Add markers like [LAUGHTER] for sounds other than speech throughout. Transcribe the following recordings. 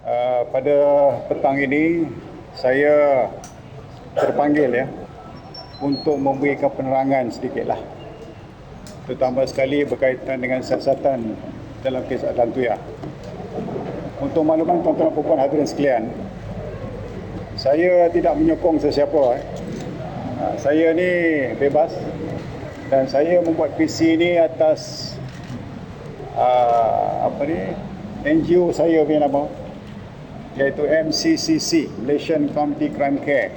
Uh, pada petang ini saya terpanggil ya untuk memberikan penerangan sedikitlah terutama sekali berkaitan dengan siasatan dalam kes Adlan Tuya. Untuk makluman tuan-tuan dan puan hadirin sekalian, saya tidak menyokong sesiapa. Eh. Uh, saya ni bebas dan saya membuat PC ini atas uh, apa ni NGO saya punya nama iaitu MCCC Malaysian Community Crime Care.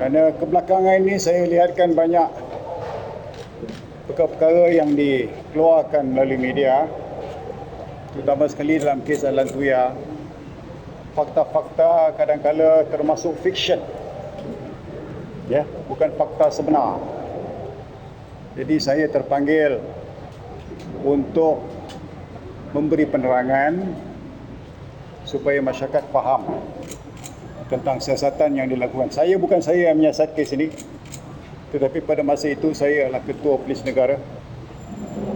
Kerana kebelakangan ini saya lihatkan banyak perkara-perkara yang dikeluarkan melalui media terutama sekali dalam kes Alan Tuya. Fakta-fakta kadang-kala termasuk fiction. Ya bukan fakta sebenar. Jadi saya terpanggil untuk memberi penerangan supaya masyarakat faham tentang siasatan yang dilakukan. Saya bukan saya yang menyiasat kes ini. Tetapi pada masa itu saya adalah ketua polis negara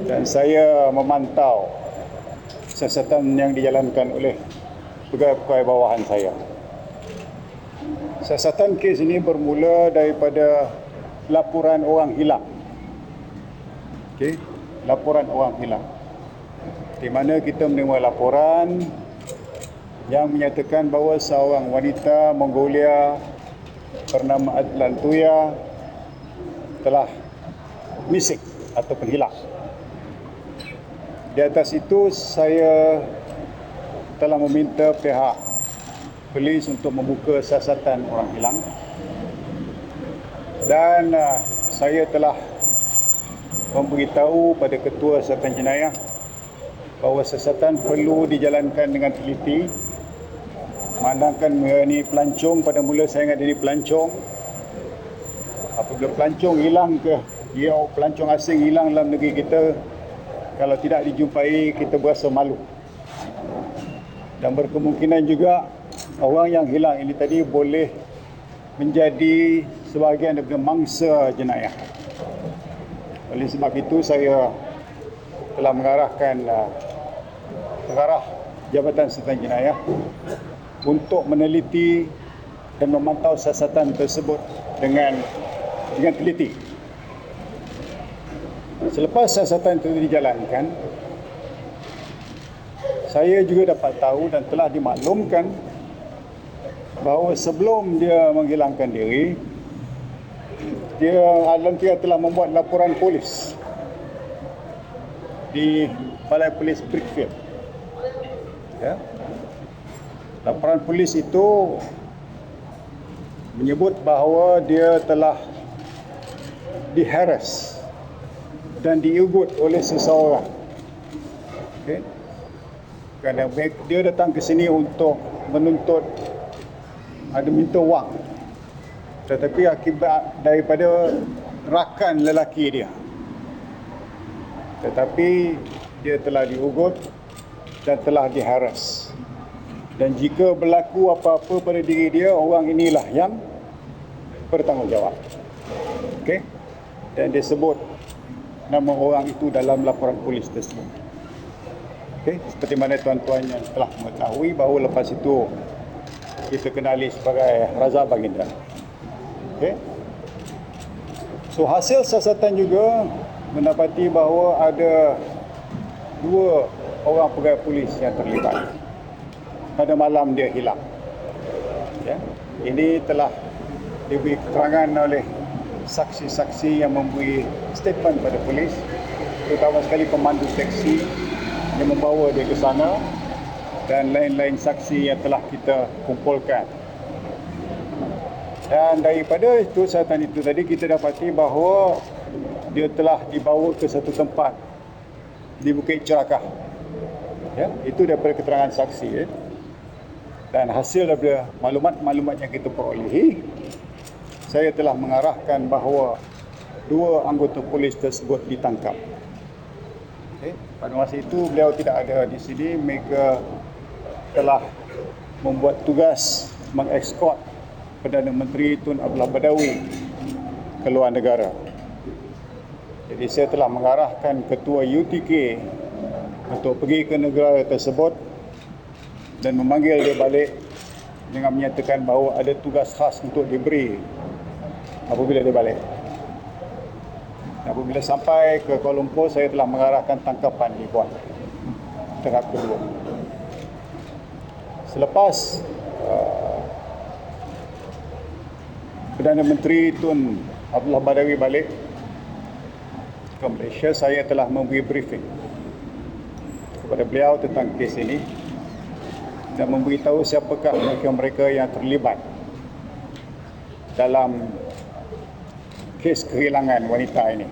dan saya memantau siasatan yang dijalankan oleh pegawai-pegawai bawahan saya. Siasatan kes ini bermula daripada laporan orang hilang. Okey, laporan orang hilang. Di mana kita menerima laporan yang menyatakan bahawa seorang wanita Mongolia bernama Adlan Tuya telah missing atau hilang. Di atas itu saya telah meminta pihak polis untuk membuka siasatan orang hilang dan uh, saya telah memberitahu pada ketua siasatan jenayah bahawa siasatan perlu dijalankan dengan teliti Memandangkan ini pelancong pada mula saya ingat ini pelancong. Apabila pelancong hilang ke dia pelancong asing hilang dalam negeri kita kalau tidak dijumpai kita berasa malu. Dan berkemungkinan juga orang yang hilang ini tadi boleh menjadi sebahagian daripada mangsa jenayah. Oleh sebab itu saya telah mengarahkan uh, pengarah Jabatan Serta Jenayah untuk meneliti dan memantau siasatan tersebut dengan dengan teliti. Selepas siasatan itu dijalankan, saya juga dapat tahu dan telah dimaklumkan bahawa sebelum dia menghilangkan diri, dia Alan telah membuat laporan polis di Balai Polis Brickfield. Ya, laporan polis itu menyebut bahawa dia telah diharas dan diugut oleh seseorang. Okay. Kerana dia datang ke sini untuk menuntut ada minta wang. Tetapi akibat daripada rakan lelaki dia. Tetapi dia telah diugut dan telah diharas dan jika berlaku apa-apa pada diri dia orang inilah yang bertanggungjawab. Okey? Dan disebut nama orang itu dalam laporan polis tersebut. Okey? Seperti mana tuan-tuan yang telah mengetahui bahawa lepas itu kita kenali sebagai Raza Baginda okey? So hasil siasatan juga mendapati bahawa ada dua orang pegawai polis yang terlibat pada malam dia hilang. Ya. Ini telah diberi keterangan oleh saksi-saksi yang memberi statement pada polis terutama sekali pemandu teksi yang membawa dia ke sana dan lain-lain saksi yang telah kita kumpulkan. Dan daripada itu saatan itu tadi kita dapati bahawa dia telah dibawa ke satu tempat di Bukit Cerakah. Ya, itu daripada keterangan saksi ya dan hasil daripada maklumat-maklumat yang kita perolehi saya telah mengarahkan bahawa dua anggota polis tersebut ditangkap okay. pada masa itu beliau tidak ada di sini mereka telah membuat tugas mengekskort Perdana Menteri Tun Abdullah Badawi ke luar negara jadi saya telah mengarahkan ketua UTK untuk pergi ke negara tersebut dan memanggil dia balik dengan menyatakan bahawa ada tugas khas untuk diberi apabila dia balik. Apabila sampai ke Kuala Lumpur, saya telah mengarahkan tangkapan dibuat terhadap kedua. Selepas uh, Perdana Menteri Tun Abdullah Badawi balik ke Malaysia, saya telah memberi briefing kepada beliau tentang kes ini dan memberitahu siapakah mereka-mereka yang terlibat dalam kes kehilangan wanita ini.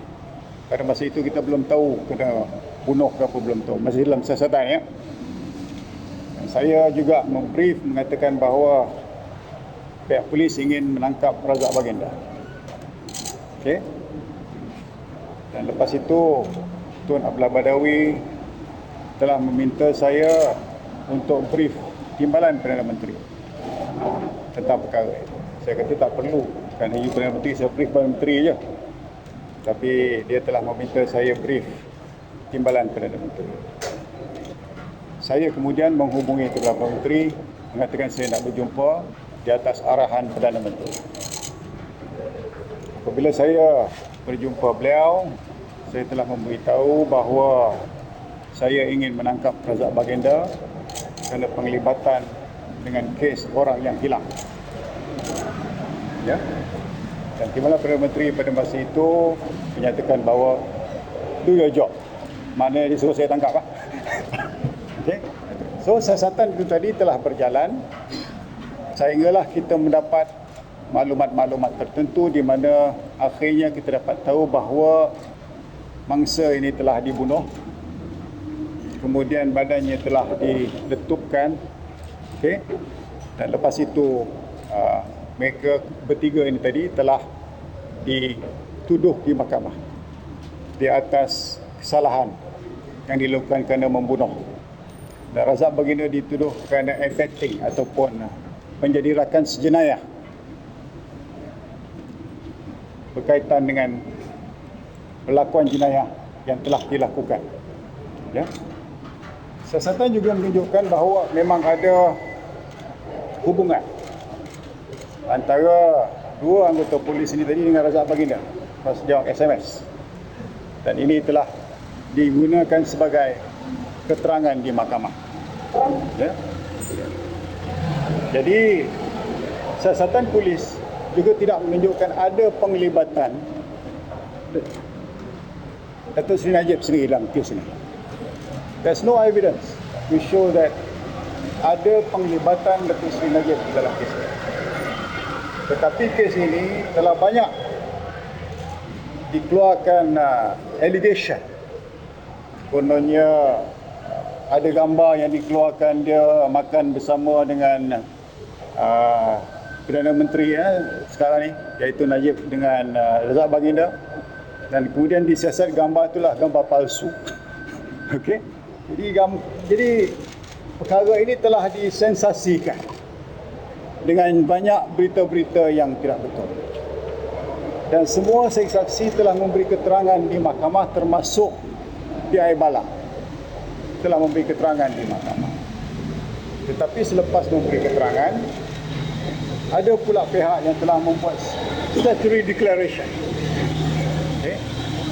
Pada masa itu kita belum tahu kena bunuh ke apa belum tahu. Masih dalam siasatan ya. Dan saya juga membrief mengatakan bahawa pihak polis ingin menangkap Razak Baginda. Okey. Dan lepas itu Tuan Abdullah Badawi telah meminta saya untuk brief timbalan Perdana Menteri tentang perkara. Saya kata tak perlu kerana you Perdana Menteri saya brief Perdana Menteri je. Tapi dia telah meminta saya brief timbalan Perdana Menteri. Saya kemudian menghubungi Perdana Menteri mengatakan saya nak berjumpa di atas arahan Perdana Menteri. Apabila saya berjumpa beliau, saya telah memberitahu bahawa saya ingin menangkap Razak Bagenda kerana penglibatan dengan kes orang yang hilang. Ya. Dan Timbalan Perdana Menteri pada masa itu menyatakan bahawa do your job. Mana dia suruh saya tangkap lah. [LAUGHS] okay. So siasatan itu tadi telah berjalan sehinggalah kita mendapat maklumat-maklumat tertentu di mana akhirnya kita dapat tahu bahawa mangsa ini telah dibunuh kemudian badannya telah diletupkan. Okey. Dan lepas itu uh, mereka bertiga ini tadi telah dituduh di mahkamah di atas kesalahan yang dilakukan kerana membunuh. Dan Razak Baginda dituduh kerana abetting ataupun menjadi rakan sejenayah berkaitan dengan pelakuan jenayah yang telah dilakukan. Ya Siasatan juga menunjukkan bahawa memang ada hubungan antara dua anggota polis ini tadi dengan Razak Baginda pas jawab SMS. Dan ini telah digunakan sebagai keterangan di mahkamah. Ya. Jadi siasatan polis juga tidak menunjukkan ada penglibatan Datuk Seri Najib sendiri dalam kes ini. There's no evidence to show that ada penglibatan Datuk Seri Najib dalam kes ini. Tetapi kes ini telah banyak dikeluarkan uh, allegation. Kononnya uh, ada gambar yang dikeluarkan dia makan bersama dengan uh, Perdana Menteri ya, sekarang ni iaitu Najib dengan uh, Razak Baginda dan kemudian disiasat gambar itulah gambar palsu. [LAUGHS] Okey. Jadi jadi perkara ini telah disensasikan dengan banyak berita-berita yang tidak betul. Dan semua saksi-saksi telah memberi keterangan di mahkamah termasuk PI Bala telah memberi keterangan di mahkamah. Tetapi selepas memberi keterangan ada pula pihak yang telah membuat statutory declaration okay,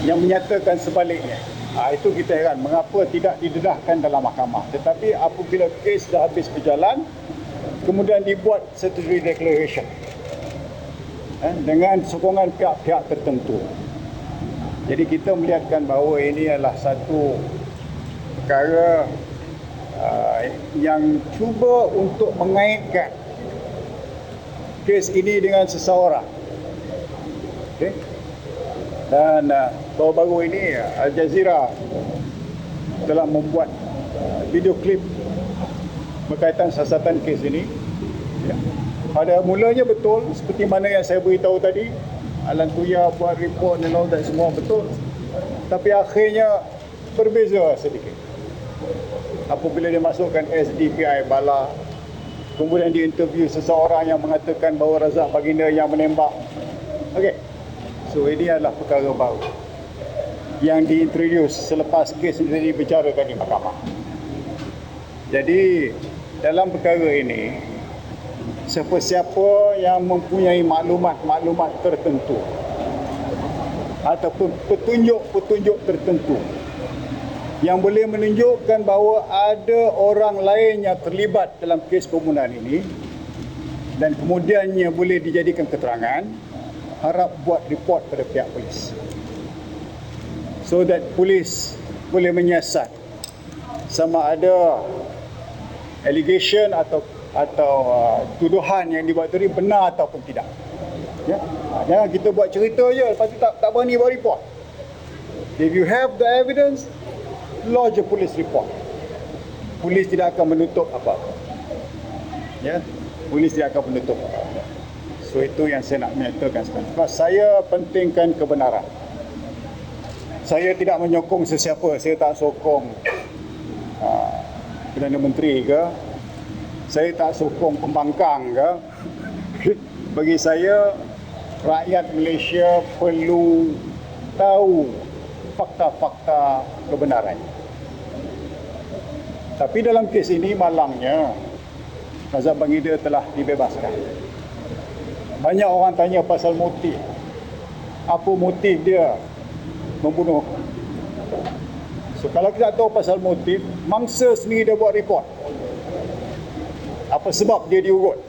yang menyatakan sebaliknya Ha, itu kita heran mengapa tidak didedahkan dalam mahkamah. Tetapi apabila kes dah habis berjalan, kemudian dibuat statutory declaration ha, dengan sokongan pihak-pihak tertentu. Jadi kita melihatkan bahawa ini adalah satu perkara uh, yang cuba untuk mengaitkan kes ini dengan seseorang. Okay dan uh, baru-baru ini Al Jazeera telah membuat video klip berkaitan siasatan kes ini. Ya. pada mulanya betul seperti mana yang saya beritahu tadi Alan Tuya buat report dan all that semua betul. Tapi akhirnya berbeza sedikit. Apabila dia masukkan SDPI bala kemudian diinterview seseorang yang mengatakan bahawa Razak Baginda yang menembak. Okey. So ini adalah perkara baru yang diintroduce selepas kes ini dibicarakan di mahkamah. Jadi dalam perkara ini siapa-siapa yang mempunyai maklumat-maklumat tertentu ataupun petunjuk-petunjuk tertentu yang boleh menunjukkan bahawa ada orang lain yang terlibat dalam kes pembunuhan ini dan kemudiannya boleh dijadikan keterangan harap buat report pada pihak polis so that polis boleh menyiasat. Sama ada allegation atau atau uh, tuduhan yang dibuat tadi benar ataupun tidak. Ya? Ha, jangan kita buat cerita je lepas tu tak tak berani buat report. If you have the evidence lodge a police report. Polis tidak akan menutup apa-apa. Ya? Polis tidak akan menutup apa-apa. So itu yang saya nak menyatakan sekarang. Sebab saya pentingkan kebenaran saya tidak menyokong sesiapa. Saya tak sokong uh, Perdana Menteri ke. Saya tak sokong pembangkang ke. [LAUGHS] Bagi saya rakyat Malaysia perlu tahu fakta-fakta kebenaran. Tapi dalam kes ini malangnya Razak Bangida telah dibebaskan. Banyak orang tanya pasal motif. Apa motif dia membunuh. So kalau kita tahu pasal motif mangsa sendiri dia buat report. Apa sebab dia diurut.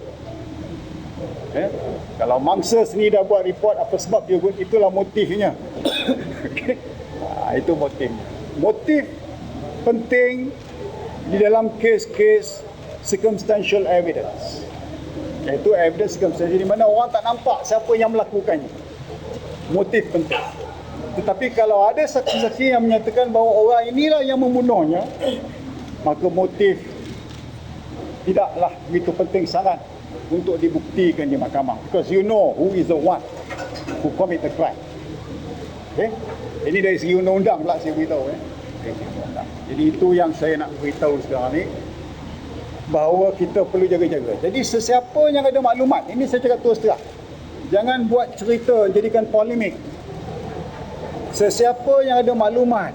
Eh? kalau mangsa sendiri dah buat report apa sebab dia urut itulah motifnya. [COUGHS] Okay? ha, itu motifnya motif penting di dalam kes-kes circumstantial evidence. Iaitu evidence circumstantial di mana orang tak nampak siapa yang melakukannya. Motif penting tetapi kalau ada saksi-saksi yang menyatakan bahawa orang inilah yang membunuhnya maka motif tidaklah begitu penting sangat untuk dibuktikan di mahkamah. Because you know who is the one who commit the crime. Okay? ini dari segi undang-undang pula saya beritahu eh? jadi itu yang saya nak beritahu sekarang ni bahawa kita perlu jaga-jaga. Jadi sesiapa yang ada maklumat ini saya cakap terus terang jangan buat cerita jadikan polemik sesiapa yang ada maklumat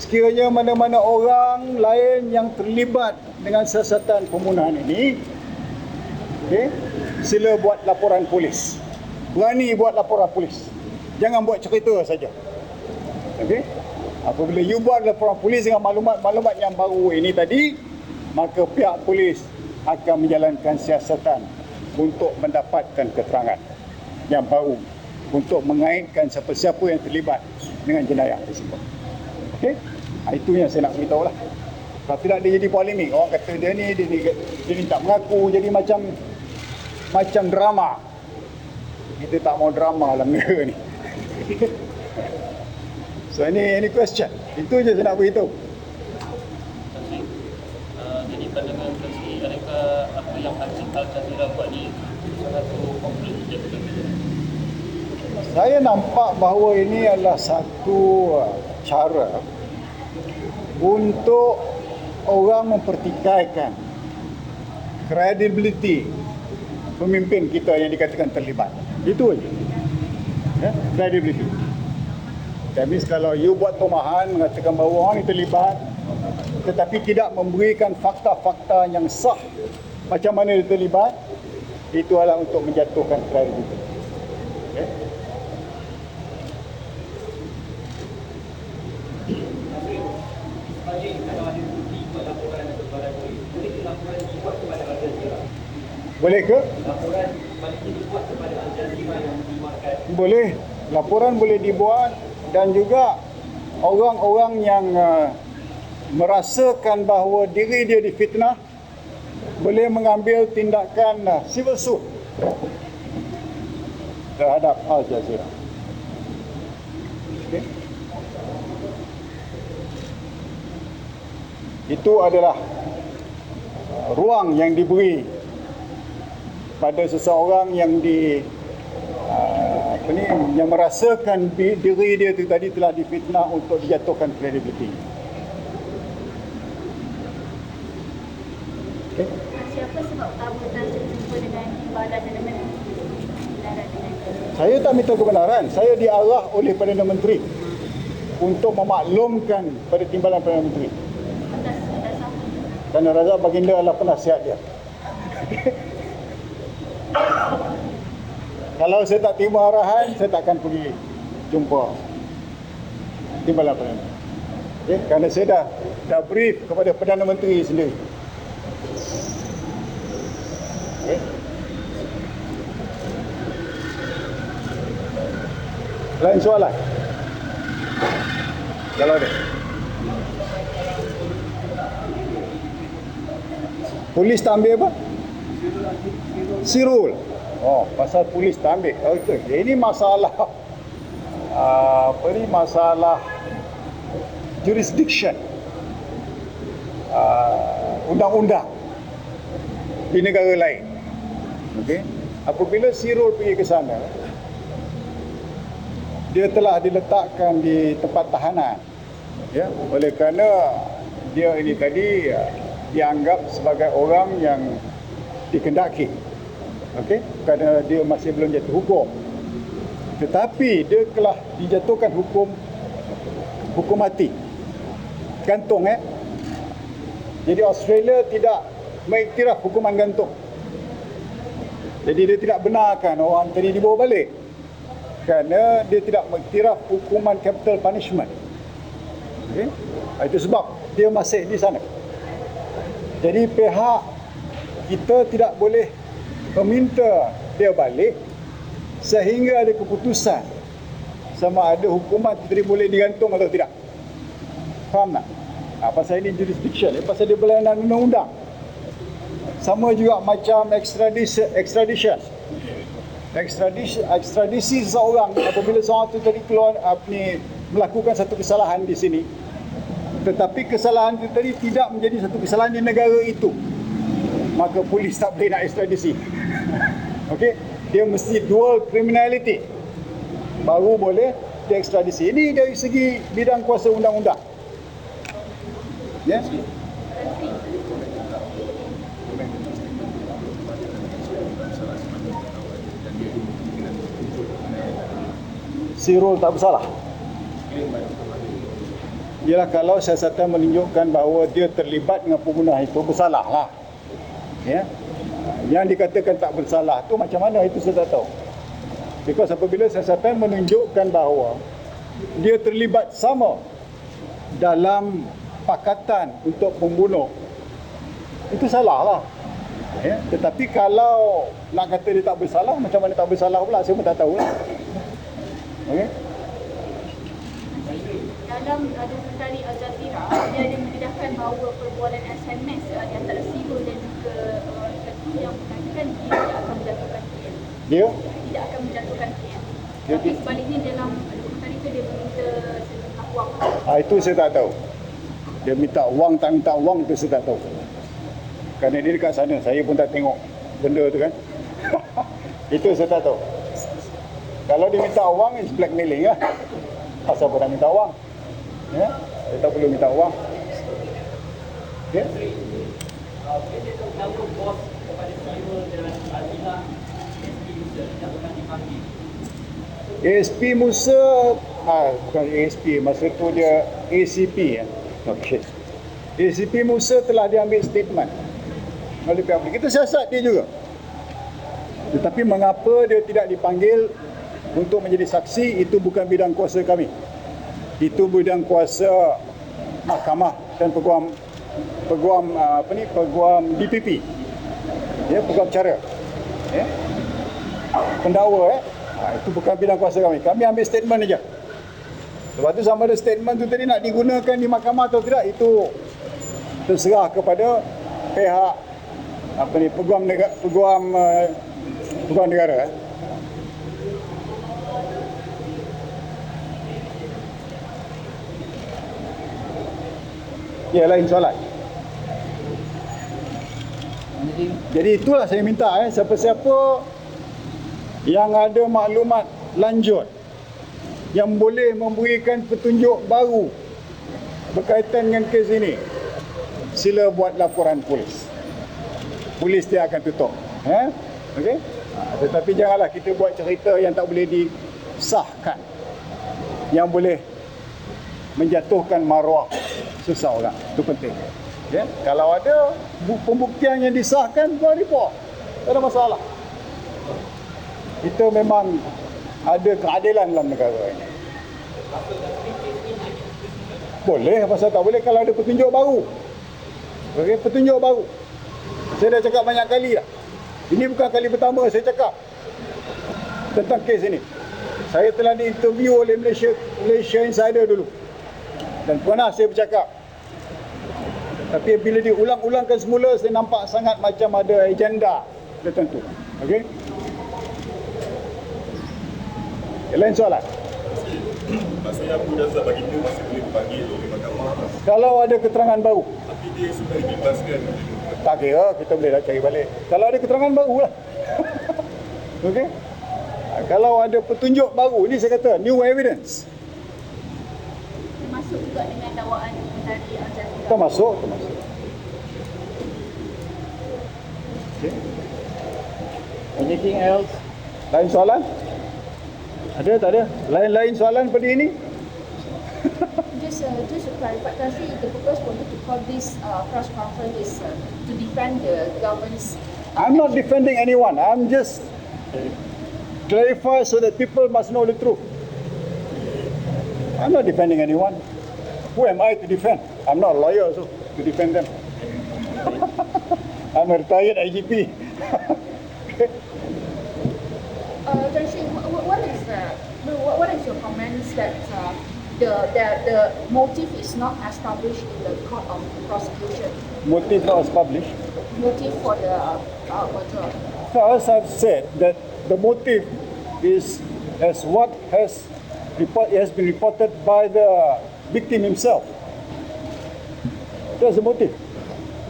sekiranya mana-mana orang lain yang terlibat dengan siasatan pembunuhan ini okay, sila buat laporan polis. Berani buat laporan polis. Jangan buat cerita saja. Okay? apabila you buat laporan polis dengan maklumat-maklumat yang baru ini tadi maka pihak polis akan menjalankan siasatan untuk mendapatkan keterangan yang baru untuk mengaitkan siapa-siapa yang terlibat dengan jenayah tersebut. Okey? Ha, itu yang saya nak beritahu lah. Kalau tidak dia jadi polemik. Orang kata dia ni, dia ni, dia ni tak mengaku. Jadi macam macam drama. Kita tak mau drama lah [LAUGHS] benda ni. so ini ini question. Itu je saya nak beritahu. Uh, jadi pandangan saksi adakah apa yang Hakim Al-Jazeera buat ni satu konflik je Saya nampak bahawa ini adalah satu uh, cara untuk orang mempertikaikan credibility pemimpin kita yang dikatakan terlibat. Itu aja. Ya, credibility. That means kalau you buat tumahan mengatakan bahawa orang ini terlibat tetapi tidak memberikan fakta-fakta yang sah macam mana dia terlibat itu adalah untuk menjatuhkan credibility. Okay? Boleh ke? Boleh. Laporan boleh dibuat dan juga orang-orang yang uh, merasakan bahawa diri dia difitnah boleh mengambil tindakan uh, civil suit terhadap Al Jazeera. Okay. Itu adalah uh, ruang yang diberi pada seseorang yang di uh, apa ni yang merasakan diri dia itu tadi telah difitnah untuk dijatuhkan kredibiliti. Okay. Siapa sebab kamu tak berjumpa dengan Ibadah Perdana Menteri? Saya tak minta kebenaran. Saya diarah oleh Perdana Menteri untuk memaklumkan pada timbalan Perdana Menteri. Kerana Razak Baginda adalah penasihat dia. Kalau saya tak terima arahan, saya tak akan pergi jumpa Timbalan Perdana. Okay? Kerana saya dah, dah brief kepada Perdana Menteri sendiri. Okay? Lain soalan? Kalau ada. Polis tak ambil apa? Sirul. Oh, pasal polis tak ambil. Okey, ini masalah uh, [LAUGHS] apa ni masalah jurisdiction. Uh, undang-undang di negara lain. Okey. Apabila Sirul pergi ke sana, dia telah diletakkan di tempat tahanan. Ya, oleh kerana dia ini tadi uh, dianggap sebagai orang yang dikendaki. Okey, kerana dia masih belum jatuh hukum. Tetapi dia telah dijatuhkan hukum hukum mati. Gantung eh. Jadi Australia tidak mengiktiraf hukuman gantung. Jadi dia tidak benarkan orang tadi dibawa balik. Kerana dia tidak mengiktiraf hukuman capital punishment. Okay? Itu sebab dia masih di sana. Jadi pihak kita tidak boleh meminta dia balik sehingga ada keputusan sama ada hukuman tadi boleh digantung atau tidak. Faham tak? Ha, pasal ini jurisdiction, eh, pasal dia berlainan undang-undang. Sama juga macam extradition, extradition. Ekstradisi, ekstradisi seseorang apabila seorang itu tadi keluar apa ni, melakukan satu kesalahan di sini tetapi kesalahan itu tadi tidak menjadi satu kesalahan di negara itu maka polis tak boleh nak ekstradisi okey dia mesti dual criminality baru boleh diekstradisi ini dari segi bidang kuasa undang-undang ya yeah? Sirul tak bersalah. Ialah kalau siasatan menunjukkan bahawa dia terlibat dengan pembunuhan itu bersalah lah. Ya. Yang dikatakan tak bersalah tu macam mana itu saya tak tahu. Because apabila siasatan menunjukkan bahawa dia terlibat sama dalam pakatan untuk membunuh itu salah lah. Ya. Tetapi kalau nak kata dia tak bersalah, macam mana tak bersalah pula saya pun tak tahu lah. Okay. Dalam dokumentari Al Jazeera, dia ada mendedahkan bahawa perbualan SMS uh, di antara Sirul dan juga itu yang mengatakan dia tidak akan menjatuhkan PM. Dia Tidak akan menjatuhkan PM. Dia Tapi sebaliknya dalam dokumentari itu dia meminta sejumlah wang. Ah itu saya tak tahu. Dia minta wang tak minta wang itu saya tak tahu. Kerana dia dekat sana, saya pun tak tengok benda tu kan. [LAUGHS] itu saya tak tahu. Kalau dia minta wang, is blackmailing lah. Asal pun nak minta wang. Ya? Dia tak perlu minta wang. Ya? ASP Musa ah bukan ASP masa tu dia ACP ya. Okey. ACP Musa telah diambil statement oleh pihak. Kita siasat dia juga. Tetapi mengapa dia tidak dipanggil untuk menjadi saksi itu bukan bidang kuasa kami. Itu bidang kuasa mahkamah dan peguam peguam ah, apa ni peguam DPP. Ya, peguam cara. Ya. Pendakwa eh. Ha, itu bukan bidang kuasa kami. Kami ambil statement aja. Sebab tu sama ada statement tu tadi nak digunakan di mahkamah atau tidak itu terserah kepada pihak apa ni peguam negara peguam uh, peguam negara eh. Ya lain soalan. Jadi itulah saya minta eh siapa-siapa yang ada maklumat lanjut yang boleh memberikan petunjuk baru berkaitan dengan kes ini sila buat laporan polis. Polis dia akan tutup eh? Okey? Ha, tetapi janganlah kita buat cerita yang tak boleh disahkan. Yang boleh menjatuhkan maruah seseorang itu penting Ya, kalau ada bu- pembuktian yang disahkan, buat report. Tak ada masalah. Kita memang ada keadilan dalam negara ini. Boleh, pasal tak boleh kalau ada petunjuk baru. Okey, petunjuk baru. Saya dah cakap banyak kali dah. Ini bukan kali pertama saya cakap tentang kes ini. Saya telah diinterview oleh Malaysia Malaysia Insider dulu. Dan pernah saya bercakap. Tapi bila diulang-ulangkan semula saya nampak sangat macam ada agenda tertentu. Okey? Lain soalan? Maksudnya Abu Razak baginda masih boleh dipanggil oleh mahkamah Kalau ada keterangan baru, Tapi dia sudah dibebaskan tak kira kita boleh dah cari balik. Kalau ada keterangan baru lah. [LAUGHS] Okey? Kalau ada petunjuk baru, ini saya kata new evidence. Termasuk juga dengan dakwaan dari Al Jazeera. Termasuk, termasuk. Okay. Anything else? Lain soalan? Ada tak ada? Lain-lain soalan pada ini? Just, uh, just to clarify, Kasih, the purpose for you to call this uh, press conference is uh, to defend the government's I'm not defending anyone. I'm just clarify so that people must know the truth. I'm not defending anyone. Who am I to defend? I'm not a lawyer so to defend them. I'm a retired IGP. Uh, Janshi, what, what is the, what, what is your comments that uh, the, the the motive is not established in the court of prosecution? Motive not established. Motive for the uh, uh, murder. So as I've said, that the motive is as what has report, has been reported by the victim himself. That's the motive.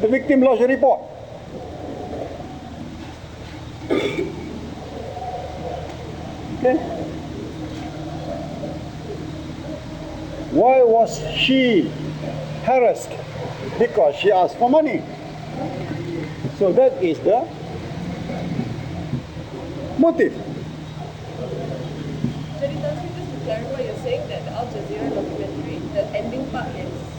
The victim lodged a report. Okay. Why was she harassed? Because she asked for money. So that is the motive. Jadi Tansi, just to clarify, you're saying that the Al Jazeera documentary, the ending part is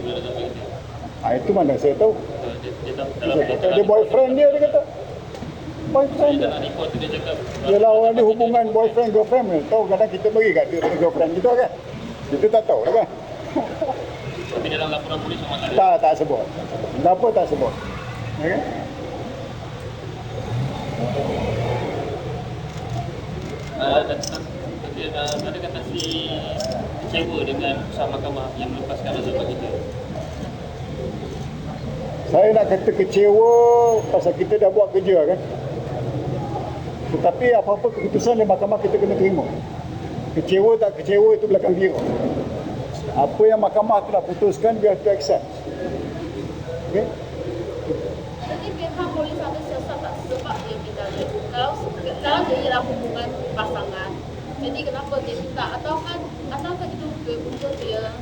bila dalam itu. Ah, itu mana saya tahu. Dia, dia, Dia boyfriend dia dia kata. Boyfriend Dia cakap Yelah orang ada hubungan boyfriend girlfriend dia tahu kadang kita bagi kat dia girlfriend kita kan. Kita tak tahu lah kan. Tapi dalam laporan polis memang tak ada. Tak tak sebut. Kenapa tak sebut? Okay? Dia, uh, ada kata si kecewa dengan putusan mahkamah yang melepaskan Razak Baginda. Saya nak kata kecewa pasal kita dah buat kerja kan. Tetapi apa-apa keputusan dari mahkamah kita kena terima. Kecewa tak kecewa itu belakang kira. Apa yang mahkamah telah putuskan have to accept. Okay? Jadi pihak polis ada siasat tak sebab dia minta dia dia ialah hubungan pasangan jadi kenapa dia minta atau kan atau kan itu betul dia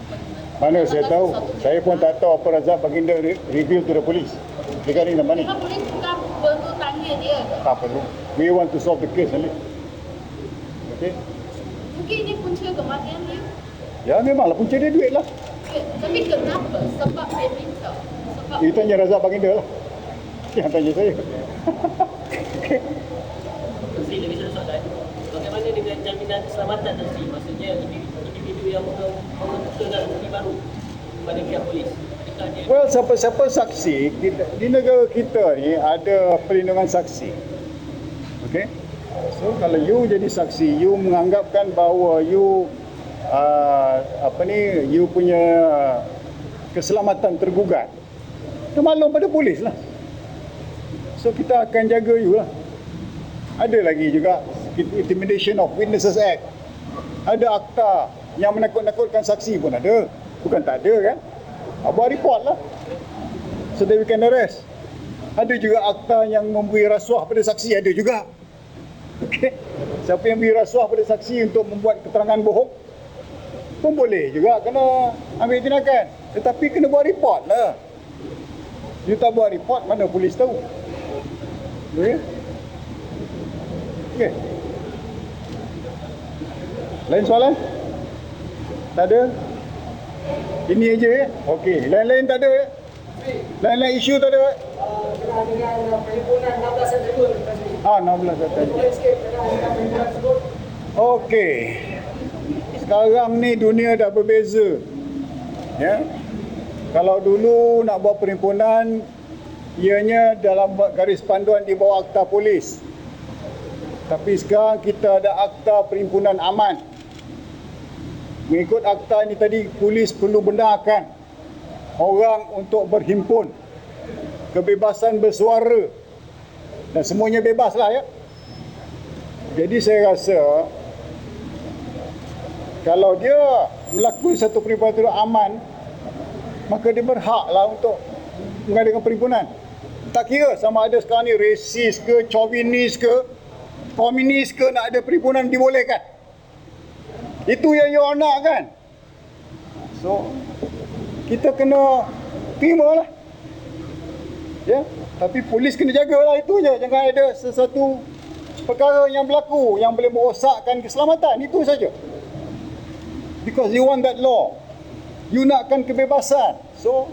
Mana saya tahu. Saya pun tak tahu apa Razak Baginda re- reveal to the police. Regarding the money. pihak polis bukan bentuk tanya dia Tak perlu. We want to solve the case only. Okay? mungkin ini punca kematian dia Ya memanglah punca dia duit lah. tapi kenapa sebab dia minta sebab Itu tanya Razak Baginda lah. Yang tanya saya. [LAUGHS] okay. Lebih satu soalan. Bagaimana dengan jaminan keselamatan nanti? Maksudnya individu, yang menge- mengemukakan bukti baru kepada pihak polis. Well, siapa-siapa saksi, kita, di negara kita ni ada perlindungan saksi. Okay? So, kalau you jadi saksi, you menganggapkan bahawa you uh, apa ni, you punya keselamatan tergugat, itu maklum pada polis lah. So, kita akan jaga you lah. Ada lagi juga Intimidation of Witnesses Act. Ada akta yang menakut-nakutkan saksi pun ada. Bukan tak ada kan? Ah, Buat report lah. So that we can arrest. Ada juga akta yang memberi rasuah pada saksi. Ada juga. Okay. Siapa yang beri rasuah pada saksi untuk membuat keterangan bohong pun boleh juga kena ambil tindakan. Tetapi kena buat report lah. You tak buat report, mana polis tahu? Okay? Okey. Lain soalan? Tak ada? Ini aja ya? Okey. Lain-lain tak ada ya? Lain-lain isu tak ada? Kena dengan perhimpunan 16 September. Ah, 16 September. Okey. Sekarang ni dunia dah berbeza. Ya. Kalau dulu nak buat perhimpunan ianya dalam garis panduan di bawah akta polis. Tapi sekarang kita ada akta perhimpunan aman. Mengikut akta ini tadi polis perlu benarkan orang untuk berhimpun. Kebebasan bersuara dan semuanya bebas lah ya. Jadi saya rasa kalau dia melakukan satu perhimpunan aman, maka dia berhaklah untuk mengadakan perhimpunan. Tak kira sama ada sekarang ni resis ke, chauvinis ke, komunis ke nak ada perhimpunan dibolehkan. Itu yang you nak kan? So, kita kena terima lah. Ya, tapi polis kena jagalah itu je. Jangan ada sesuatu perkara yang berlaku yang boleh merosakkan keselamatan. Itu saja. Because you want that law. You nakkan kebebasan. So,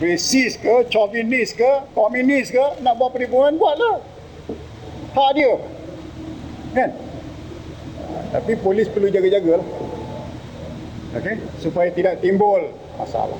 resis ke, chauvinis ke, komunis ke, nak buat perhimpunan, buatlah. Hak dia. Kan? Tapi polis perlu jaga-jaga lah. Okay? Supaya tidak timbul masalah.